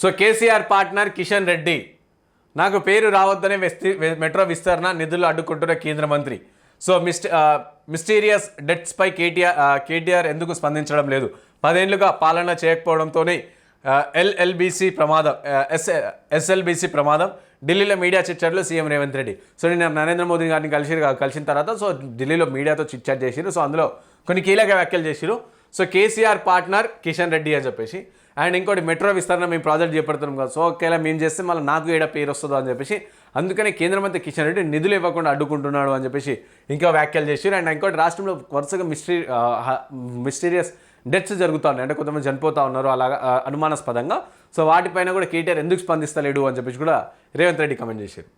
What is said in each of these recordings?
So KCR partner Kishan Reddy. నాకు పేరు రావద్దనే విస్తి metro విస్తరణ నిధులు అడ్డుకుంటున్న కేంద్ర మంత్రి. సో మిస్ట్ మిస్టీరియస్ డెట్స్పై కేటీఆర్ కేటీఆర్ ఎందుకు స్పందించడం లేదు? పదేళ్ళుగా పాలన చేయకపోవడంతోనే ఎల్ఎల్బిసి ప్రమాదం ఎస్ ఎస్ఎల్బిసి ప్రమాదం ఢిల్లీలో మీడియా చిట్చాట్లో సీఎం రేవంత్ రెడ్డి. సో నేను నరేంద్ర మోదీ గారిని కలిసి కలిసిన తర్వాత సో ఢిల్లీలో మీడియాతో చిట్చాట్ చేసిరు సో అందులో కొన్ని కీలక వ్యాఖ్యలు చేసిరు so KCR partner Kishan Reddy అని చెప్పేసి. అండ్ ఇంకోటి మెట్రో విస్తరణ మేము ప్రాజెక్ట్ చేపడుతున్నాం కదా. సో ఒకవేళ మేము చేస్తే మళ్ళీ నాకు ఏడ పేరు వస్తుందో అని చెప్పేసి. అందుకనే కేంద్ర మంత్రి కిషన్ రెడ్డి నిధులు ఇవ్వకుండా అడ్డుకుంటున్నాడు అని చెప్పేసి ఇంకా వ్యాఖ్యలు చేశారు అండ్ ఇంకోటి రాష్ట్రంలో వరుసగా మిస్టరీ మిస్టీరియస్ డెత్స్ జరుగుతున్నాయి. అంటే కొంతమంది చనిపోతూ ఉన్నారు అలాగా అనుమానాస్పదంగా. సో వాటిపైన కూడా కేటీఆర్ ఎందుకు స్పందిస్తలేడు అని చెప్పేసి కూడా రేవంత్ రెడ్డి కమెంట్ చేశారు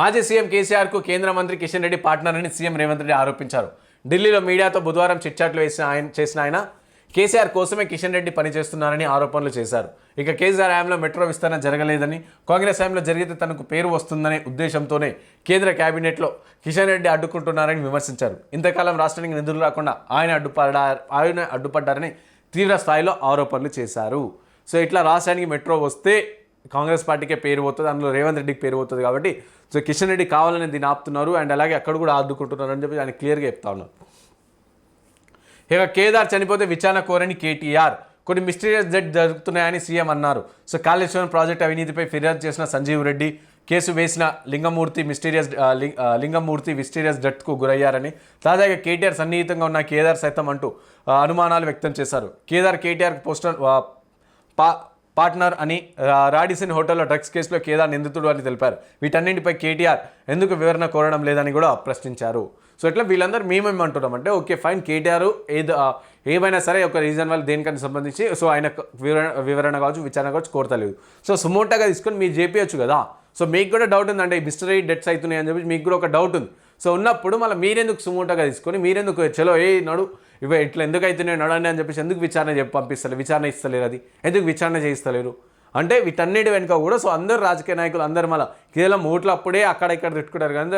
మాజీ సీఎం కేసీఆర్కు కేంద్ర మంత్రి కిషన్ రెడ్డి పార్ట్నర్ అని సీఎం రేవంత్ రెడ్డి ఆరోపించారు. ఢిల్లీలో మీడియాతో బుధవారం చిట్చాట్లు వేసిన ఆయన చేసిన ఆయన కేసీఆర్ కోసమే కిషన్ రెడ్డి పనిచేస్తున్నారని ఆరోపణలు చేశారు. ఇక కేసీఆర్ హయాంలో మెట్రో విస్తరణ జరగలేదని కాంగ్రెస్ హయాంలో జరిగితే తనకు పేరు వస్తుందనే ఉద్దేశంతోనే కేంద్ర కేబినెట్లో కిషన్ రెడ్డి అడ్డుకుంటున్నారని విమర్శించారు. ఇంతకాలం రాష్ట్రానికి నిధులు రాకుండా ఆయన అడ్డుపడ్డా ఆయన అడ్డుపడ్డారని తీవ్ర స్థాయిలో ఆరోపణలు చేశారు. సో ఇట్లా రాష్ట్రానికి మెట్రో వస్తే కాంగ్రెస్ పార్టీకే పేరు పోతుంది అందులో రేవంత్ రెడ్డికి పేరు పోతుంది కాబట్టి సో కిషన్ రెడ్డి కావాలని దీన్ని ఆపుతున్నారు అండ్ అలాగే అక్కడ కూడా ఆదుకుంటున్నారు అని చెప్పి ఆయన క్లియర్గా చెప్తా ఉన్నారు. ఇక కేదార్ చనిపోతే విచారణ కోరని కేటీఆర్. కొన్ని మిస్టీరియస్ డెట్ జరుగుతున్నాయని సీఎం అన్నారు. సో కాళేశ్వరం ప్రాజెక్ట్ అవినీతిపై ఫిర్యాదు చేసిన సంజీవ్ రెడ్డి కేసు వేసిన లింగమూర్తి మిస్టీరియస్ లింగమూర్తి మిస్టీరియస్ డెత్కు గురయ్యారని తాజాగా కేటీఆర్ సన్నిహితంగా ఉన్న కేదార్ సైతం అంటూ అనుమానాలు వ్యక్తం చేశారు. కేదార్ కేటీఆర్ పోస్టర్ పా పార్ట్నర్ అని రాడిసన్ రాడిసిన్ హోటల్లో డ్రగ్స్ కేసులో కేదార్ నిందితుడు అని తెలిపారు. వీటన్నింటిపై కేటీఆర్ ఎందుకు వివరణ కోరడం లేదని కూడా ప్రశ్నించారు. సో ఇట్లా వీళ్ళందరూ మేమేమంటున్నాం అంటే ఓకే ఫైన్ కేటీఆర్ ఏది ఏమైనా సరే ఒక రీజన్ వల్ల దేనికని సంబంధించి సో ఆయన వివరణ వివరణ కావచ్చు విచారణ కావచ్చు కోరతలేదు. సో సుమోటాగా తీసుకొని మీరు చేపించచ్చు కదా. సో మీకు కూడా డౌట్ ఉందంటే మిస్టరీ డెట్స్ అవుతున్నాయి అని చెప్పి మీకు కూడా ఒక డౌట్ ఉంది. సో ఉన్నప్పుడు మళ్ళీ మీరెందుకు సుమోటాగా తీసుకొని మీరెందుకు చలో ఏ నడు ఇవి ఇట్లా ఎందుకు అవుతున్నాయి నడండి అని చెప్పేసి ఎందుకు విచారణ చెప్పి పంపిస్తలేరు విచారణ ఇస్తలేరు అది. ఎందుకు విచారణ చేయిస్తలేరు? అంటే వీటన్నిటి వెనుక కూడా సో అందరు రాజకీయ నాయకులు అందరు మళ్ళీ కేవలం ఓట్లు అప్పుడే అక్కడ ఇక్కడ తిట్టుకుంటారు కానీ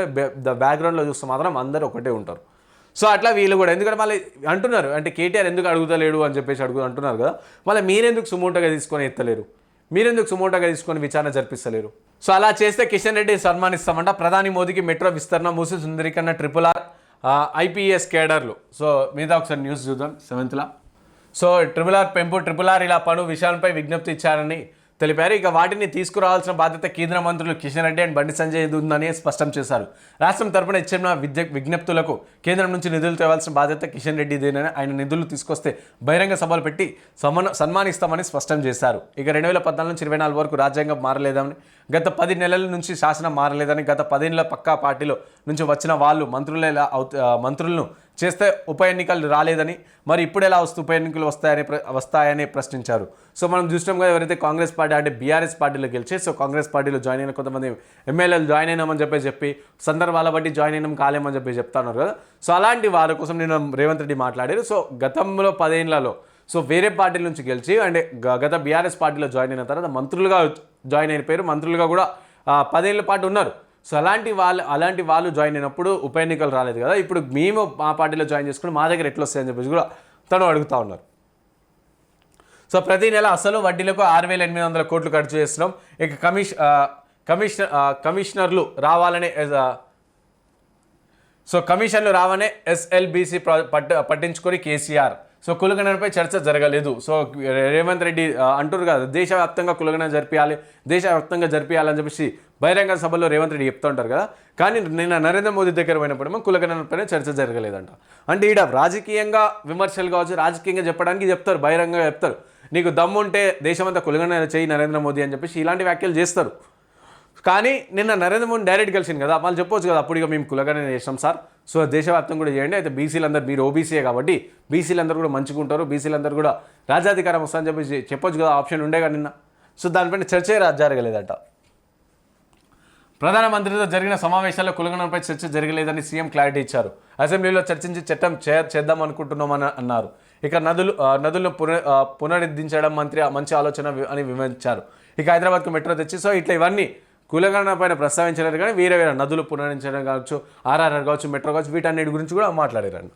ద బ్యాక్గ్రౌండ్లో చూస్తే మాత్రం అందరూ ఒకటే ఉంటారు. సో అట్లా వీళ్ళు కూడా ఎందుకంటే మళ్ళీ అంటున్నారు అంటే కేటీఆర్ ఎందుకు అడుగుతలేడు అని చెప్పేసి అడుగు అంటున్నారు కదా మళ్ళీ మీరెందుకు సుమోటోగా తీసుకొని ఎత్తలేరు? మీరెందుకు సుమూటగా తీసుకొని విచారణ జరిపిస్తలేరు? సో అలా చేస్తే కిషన్ రెడ్డి సన్మానిస్తామంట. ప్రధాని మోదీకి మెట్రో విస్తరణ మూసి సుందరీకరణ ట్రిపుల్ ఆర్ ఐపీఎస్ కేడర్లు. సో మీద ఒకసారి న్యూస్ చూద్దాం. సెవెంత్లా. సో ట్రిపుల్ ఆర్ పెంపు ట్రిపుల్ ఆర్ ఇలా పలు విషయాలపై విజ్ఞప్తి ఇచ్చారని తెలిపారు. ఇక వాటిని తీసుకురావాల్సిన బాధ్యత కేంద్ర మంత్రులు కిషన్ రెడ్డి అండ్ బండి సంజయ్ ఉందని స్పష్టం చేశారు. రాష్ట్రం తరపున ఇచ్చిన విద్య విజ్ఞప్తులకు కేంద్రం నుంచి నిధులు తేవాల్సిన బాధ్యత కిషన్ రెడ్డిదేనని ఆయన నిధులు తీసుకొస్తే బహిరంగ సభలు పెట్టి సమాన సన్మానిస్తామని స్పష్టం చేశారు. ఇక రెండు వేల పద్నాలుగు నుంచి ఇరవై నాలుగు వరకు రాజ్యాంగం మారలేదని గత పది నెలల నుంచి శాసనం మారలేదని గత పదేళ్ళ పక్కా పార్టీలో నుంచి వచ్చిన వాళ్ళు మంత్రులు అవుత- మంత్రులను చేస్తే ఉప ఎన్నికలు రాలేదని మరి ఇప్పుడు ఎలా వస్తూ ఉప ఎన్నికలు వస్తాయని ప్ర- వస్తాయని ప్రశ్నించారు. సో మనం చూసినాం కదా ఎవరైతే కాంగ్రెస్ పార్టీ అంటే బీఆర్ఎస్ పార్టీలో గెలిచి సో కాంగ్రెస్ పార్టీలో జాయిన్ అయిన కొంతమంది ఎమ్మెల్యేలు జాయిన్ అయినామని చెప్పి చెప్పి సందర్భాల బట్టి జాయిన్ అయినాం కాలేమని చెప్పి చెప్తున్నారు కదా. సో అలాంటి వారి కోసం నేను రేవంత్ రెడ్డి మాట్లాడారు. సో గతంలో పదేళ్ళలో సో వేరే పార్టీల నుంచి గెలిచి అంటే గత బీఆర్ఎస్ పార్టీలో జాయిన్ అయిన తర్వాత మంత్రులుగా జాయిన్ అయిన పేరు మంత్రులుగా కూడా పదేళ్ళ పాటు ఉన్నారు. సో అలాంటి వాళ్ళు అలాంటి వాళ్ళు జాయిన్ అయినప్పుడు ఉప ఎన్నికలు రాలేదు కదా. ఇప్పుడు మేము మా పార్టీలో జాయిన్ చేసుకుని మా దగ్గర ఎట్లా వస్తాయని చెప్పేసి కూడా తను అడుగుతా ఉన్నారు. సో ప్రతి నెల అసలు వడ్డీలకు ఆరు వేల ఎనిమిది వందల కోట్లు ఖర్చు చేస్తున్నాం. ఇక కమిష కమిషనర్ కమిషనర్లు రావాలనే సో కమిషన్లు రావనే ఎస్ఎల్బిసి పట్టించుకొని కేసీఆర్ సో కులగణనపై చర్చ జరగలేదు. సో రేవంత్ రెడ్డి అంటారు కదా దేశవ్యాప్తంగా కులగణన జరిపించాలి దేశవ్యాప్తంగా జరిపించాలని చెప్పేసి బహిరంగ సభలో రేవంత్ రెడ్డి చెప్తూ ఉంటారు కదా. కానీ నిన్న నరేంద్ర మోదీ దగ్గర పోయినప్పుడేమో కులగణనపైన చర్చ జరగలేదంట. అంటే ఈడ రాజకీయంగా విమర్శలు కావచ్చు రాజకీయంగా చెప్పడానికి చెప్తారు బహిరంగంగా చెప్తారు. నీకు దమ్ముంటే దేశమంతా కులగణన చేయి నరేంద్ర మోదీ అని చెప్పేసి ఇలాంటి వ్యాఖ్యలు చేస్తారు. కానీ నిన్న నరేంద్ర మోదీ డైరెక్ట్ కలిసింది కదా. వాళ్ళు చెప్పొచ్చు కదా అప్పుడు ఇక మేము కులగానే చేస్తాం సార్. సో దేశవ్యాప్తం కూడా చేయండి. అయితే బీసీలందరూ మీరు ఓబీసీయే కాబట్టి బీసీలందరూ కూడా మంచిగా ఉంటారు. బీసీలందరూ కూడా రాజాధికారం వస్తుందని చెప్పి చెప్పొచ్చు కదా ఆప్షన్ ఉండే కదా నిన్న. సో దానిపైన చర్చే జరగలేదట. ప్రధానమంత్రితో జరిగిన సమావేశాల్లో కులగణంపై చర్చ జరగలేదని సీఎం క్లారిటీ ఇచ్చారు. అసెంబ్లీలో చర్చించి చట్టం చే చేద్దాం అనుకుంటున్నామని అన్నారు. ఇక నదులు నదులను పున పునరుద్ధరించడం మంత్రి మంచి ఆలోచన అని వివరించారు. ఇక హైదరాబాద్కు మెట్రో తెచ్చి సో ఇట్లా ఇవన్నీ కులగణన పైన ప్రస్తావించలేదు కానీ వేరే వేరే నదులు పునరుద్ధరించడం కావచ్చు ఆర్ఆర్ఆర్ కావచ్చు మెట్రో కావచ్చు వీటన్నిటి గురించి కూడా మాట్లాడారు